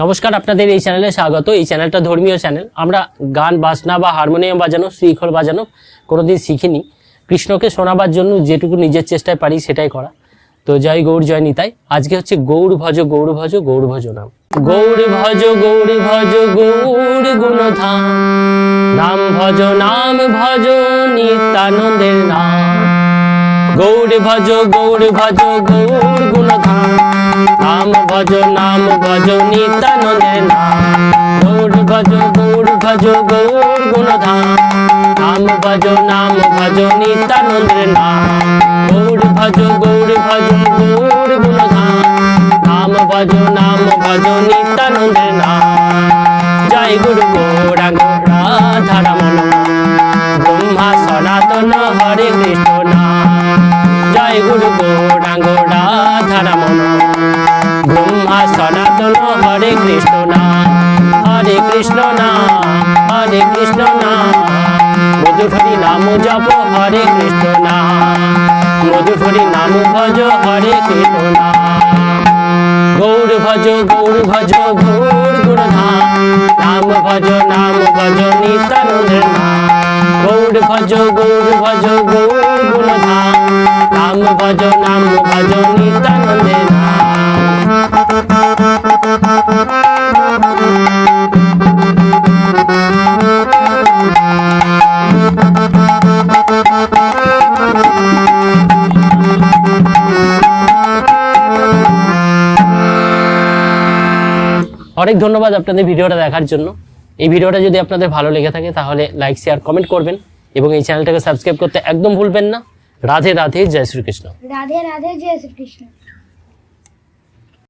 নমস্কার, আপনাদের এই চ্যানেলে স্বাগত। এই চ্যানেলটা ধর্মীয় চ্যানেল। আমরা গান, বাজনা বা হারমোনিয়াম বাজানো শ্রীখল বাজানো কোনোদিন শিখিনি। কৃষ্ণকে শোনাবার জন্য যেটুকু নিজের চেষ্টায় পারি সেটাই করা। তো জয় গৌর, জয় নিতাই। আজকে হচ্ছে গৌর ভজ গৌর ভজ গৌর ভজ নাম। গৌর ভজ গৌর ভজ, গৌর গুণধাম। নাম ভজ নাম ভজ, নিত্যানন্দের নাম। গৌর ভজ গৌর ভজ, গৌর গুণধাম নাম ভজ নাম ভজ নাম। গৌর ভজ গৌর ভজ, গৌর গুণধাম নাম ভজ নাম ভজ নাম। গৌর ভজ গৌর ভজ, গৌর গুণধাম নাম ভজ নাম ভজ নাম। জয় গুরু গৌরাঙ্গ রাধা রমণ ব্রহ্মা সনাতন হরে কৃষ্ণ। গুরু গৌরাঙ্গ রাধা রমণ ব্রহ্মা সনাতন হরে কৃষ্ণ নাম হরে কৃষ্ণ নাম হরে কৃষ্ণ নাম মধুহরি নাম জপ হরে কৃষ্ণ নাম মধুহরি নাম ভজ ভজ ভজ ভজ ভজ অনেক ধন্যবাদ আপনাদের ভিডিওটা দেখার জন্য। এই ভিডিওটা যদি আপনাদের ভালো লেগে থাকে, তাহলে লাইক শেয়ার কমেন্ট করবেন এবং এই চ্যানেলটাকে সাবস্ক্রাইব করতে একদম ভুলবেন না। রাধে রাধে জয় শ্রীকৃষ্ণ রাধে রাধে জয় শ্রীকৃষ্ণ